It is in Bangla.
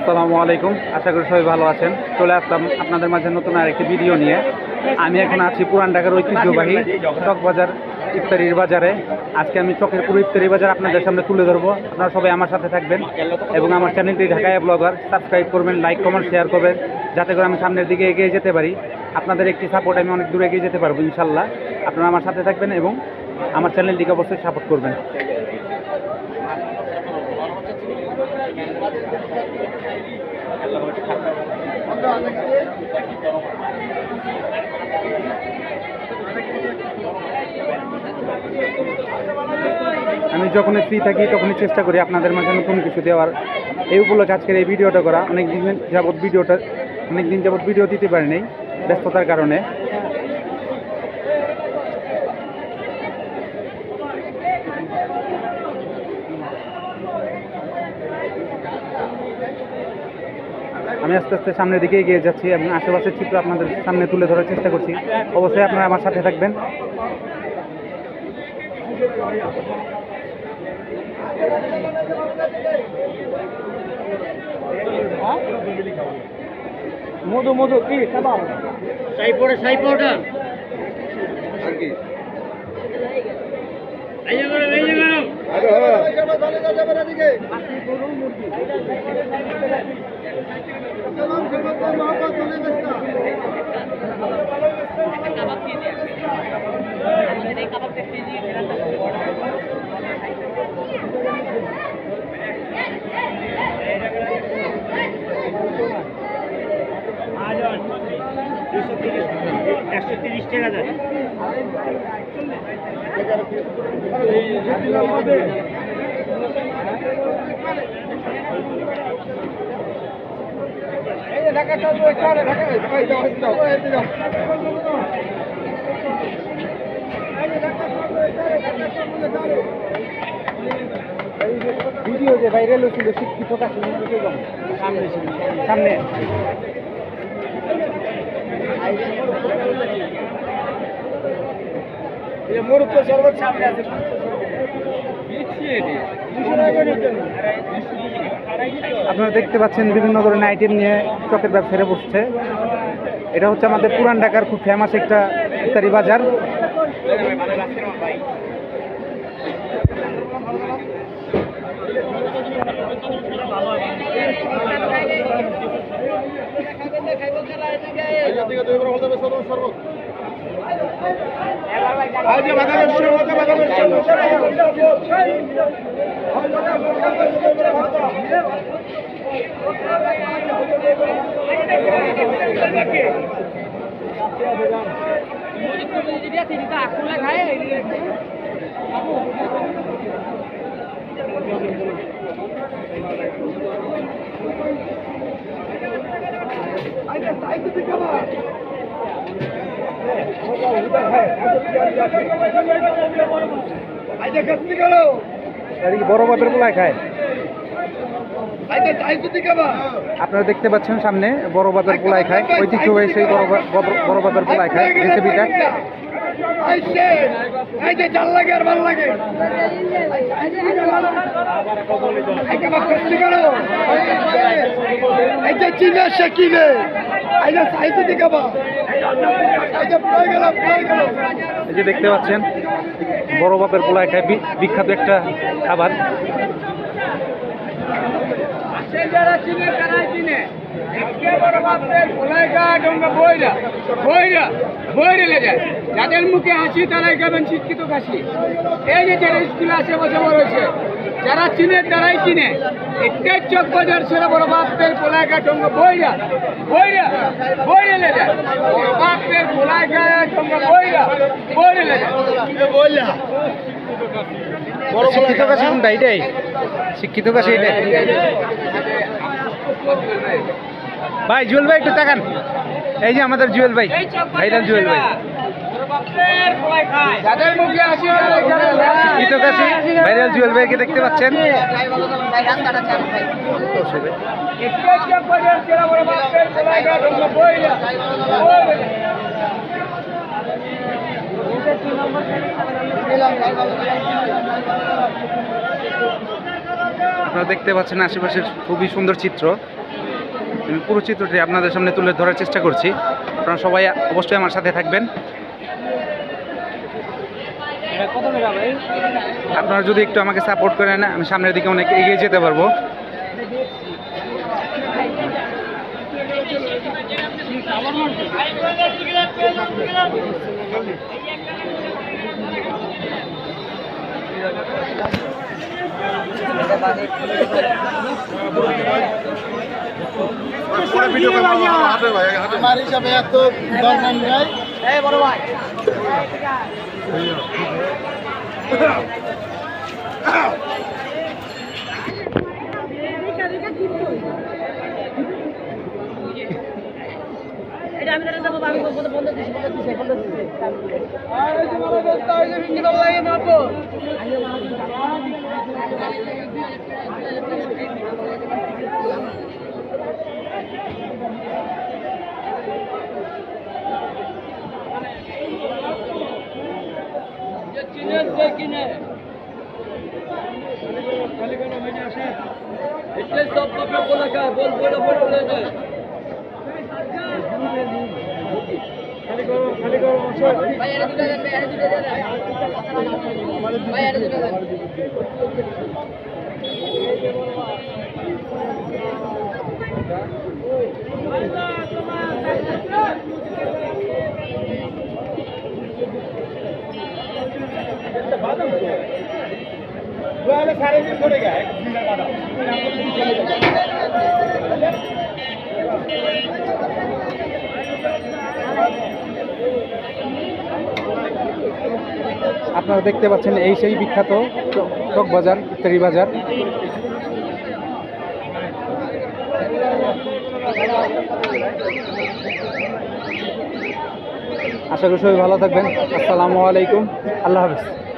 আসসালামু আলাইকুম। আশা করি সবাই ভালো আছেন। চলে আসলাম আপনাদের মাঝে নতুন আরেকটি ভিডিও নিয়ে। আমি এখন আছি পুরান ঢাকার ঐতিহ্যবাহী চক বাজার ইফতারির বাজারে। আজকে আমি চকের পুরো ইফতারি বাজার আপনাদের সামনে তুলে ধরবো। আপনারা সবাই আমার সাথে থাকবেন এবং আমার চ্যানেলটি ঢাকায় ব্লগার, সাবস্ক্রাইব করবেন, লাইক, কমেন্ট, শেয়ার করবেন, যাতে করে আমি সামনের দিকে এগিয়ে যেতে পারি। আপনাদের একটি সাপোর্ট আমি অনেক দূরে এগিয়ে যেতে পারব, ইনশাল্লাহ। আপনারা আমার সাথে থাকবেন এবং আমার চ্যানেলটিকে অবশ্যই সাপোর্ট করবেন। আমি যখনই ফ্রি থাকি, তখনই চেষ্টা করি আপনাদের মাঝে নতুন কিছু দেওয়ার। এই উপলক্ষে আজকের এই ভিডিওটা করা। অনেক দিন যাবৎ ভিডিওটা অনেক দিন যাবৎ ভিডিও দিতে পারিনি ব্যস্ততার কারণে। আমি আস্তে আস্তে সামনের দিকে এগিয়ে যাচ্ছি এবং আশেপাশের চিত্র আপনাদের সামনে তুলে ধরার চেষ্টা করছি। অবশ্যই আপনারা আমার সাথে থাকবেন। মধু মধু কি? সাইপোর্টে সাইপোর্টে। এই যে করো এই যে করো একশো তিরিশ টাকা দেয় ভিডিও যে ভাইরাল হয়েছিল শিক্ষিত সামনে। সামনে। আপনারা দেখতে পাচ্ছেন বিভিন্ন ধরনের আইটেম নিয়ে চকের ব্যবসায়ীরা বসছে। এটা হচ্ছে আমাদের পুরান ঢাকার খুব ফেমাস একটা ইত্যাদি বাজার। এটা কি বড় বাপের খায়। আপনারা দেখতে পাচ্ছেন সামনে বড় বাজার পোলায় খায়। ঐতিহ্যবাহী সেই বড় বা- বড়- বড় বাপের পোলায় খায়। রেসিপিটা চাল লাগে আর ভালো লাগে। এই যে চিনে সে কিনে। এই যে সাইজে দিকে বা এই যে পড়ে গেল পড়ে গেল এই যে দেখতে পাচ্ছেন বড় বাপের খায় বি- বিখ্যাত একটা খাবার। যারা চিনে তারাই চিনে। বইরা বইরা বইরে যাদের মুখে হাসি তারাই খাবেন শিক্ষিত কাশি। এই যে যারা স্কুলে আসে বসে বড় হয়েছে যারা চিনে তারাই কিনে এটাই চক বাজার সেরা বড় বাপের ভোলাইকা ডঙ্গা বইরা বইরা বইরে লে যায় বড় বাপের ভোলাইকা ডঙ্গা বইরা বইরে লে যায় বইলা। শিক্ষিত কাছে কোনটা? এটাই শিক্ষিত কাছে এটাই ভাই জুয়েল ভাই একটু তাকান। এই যে আমাদের জুয়েল ভাই। ভাইরাল জুয়েল ভাই। ভাইরাল জুয়েল ভাইকে দেখতে পাচ্ছেন। আপনারা দেখতে পাচ্ছেন আশেপাশের খুবই সুন্দর চিত্র। আমি পুরো চিত্রটি আপনাদের সামনে তুলে ধরার চেষ্টা করছি। আপনারা সবাই অবশ্যই আমার সাথে থাকবেন। আপনারা যদি একটু আমাকে সাপোর্ট করেন আমি সামনের দিকে অনেক এগিয়ে যেতে পারব। আমার হিসাবে এত দরকার নেই এটা আমি দাঁড়াতে পারব আমি বন্ধ বন্ধ দিছি বন্ধ দিছি বন্ধ দিছি ভাই এটা দুটো দেন ভাই এটা দুটো দেন। ভাই এটা দুটো দেন। আপনারা দেখতে পাচ্ছেন এই সেই বিখ্যাত চক- বাজার ইত্যাদি বাজার। আশা করি সবাই ভালো থাকবেন। আসসালামু আলাইকুম। আল্লাহ হাফিজ।